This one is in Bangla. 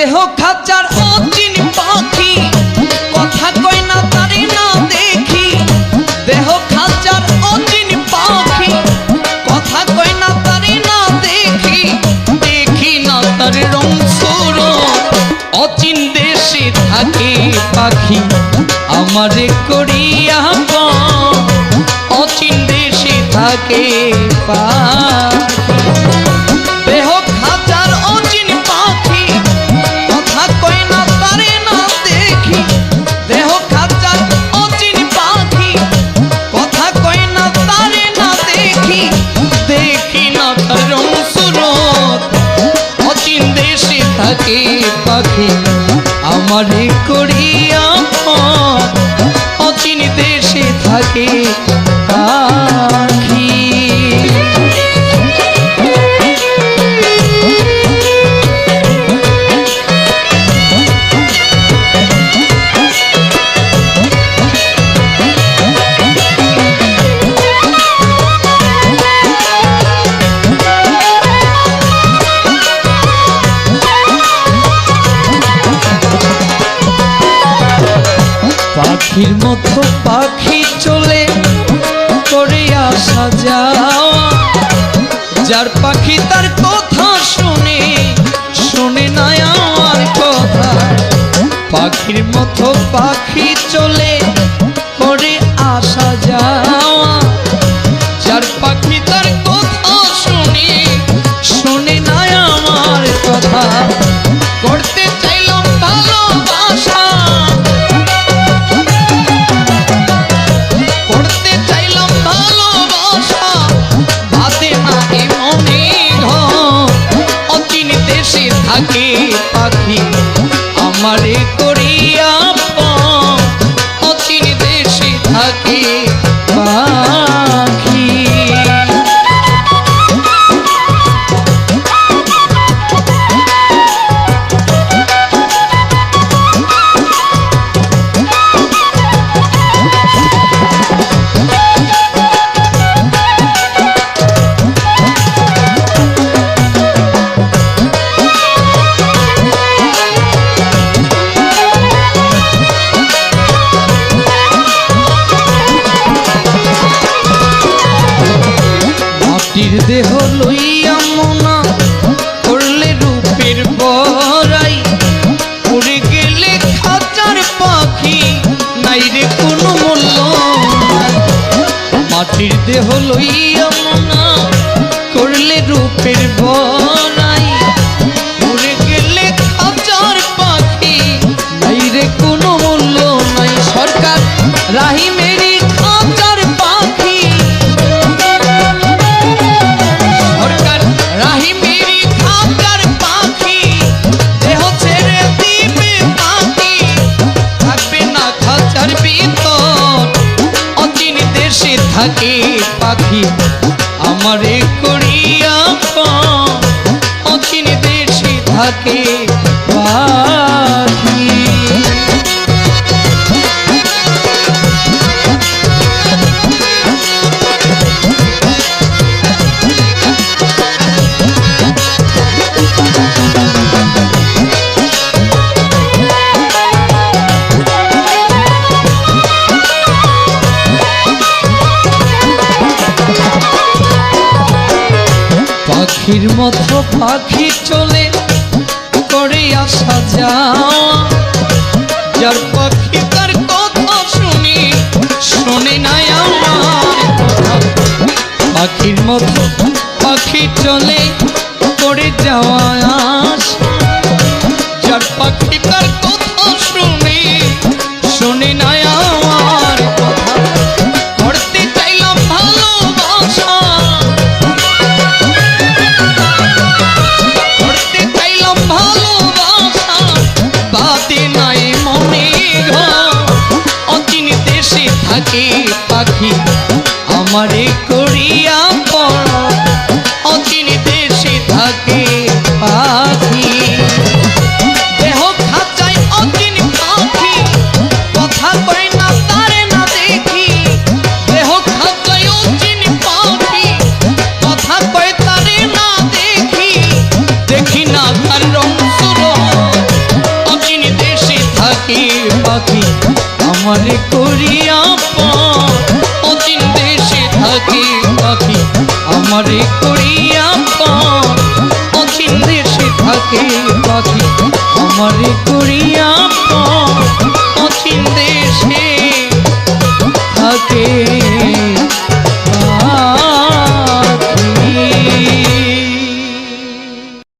দেহ খাঁচার অচিন পাখি, কথা কই না তারে না দেখি। দেহ খাঁচার অচিন পাখি, কথা কই না তারে না দেখি। দেখি না তার রং সুর, অচিন দেশে থাকে পাখি। আমারে করিয়া অচিন দেশে থাকে পা থাকে পাখি আমারে করিয়া অচিন দেশে থাকে। পাখির মতো পাখি চলে করে আসা যাওয়া যার পাখি তার কথা শুনে শুনে না আমার কথা। পাখির মতো পাখি চলে, করে আসা যাওয়া থাকে পাখি। আমারে করিয়া অচিন দেশে থাকে। মাটির দেহ লইয়া মনা করলে রূপের বনাই। উড়ে গেলে খাচার পাখি নাই রে কোনো মূল্য নাই। সরকার রাহি আমারে করিয়া অচিন দেশে থাকে পাখি পাখির মতো পাখি চলে, করে আসা যাওয়া। যার পাখি তার কথা শুনি, শুনে নাই আমার পাখির মতো পাখি চলে, করে যাওয়া আসা পাখি আমারে করিয়া পর অচিন দেশে থাকে পাখি। দেহ খাঁচায় অচিন পাখি, কথা কয় না, তারে না দেখি। দেহ খাঁচায় অচিন পাখি, কথা কয়, তারে না দেখি। দেখি না তার রং অচিন দেশে থাকে পাখি। আমারে করিয়া আমারে করিয়া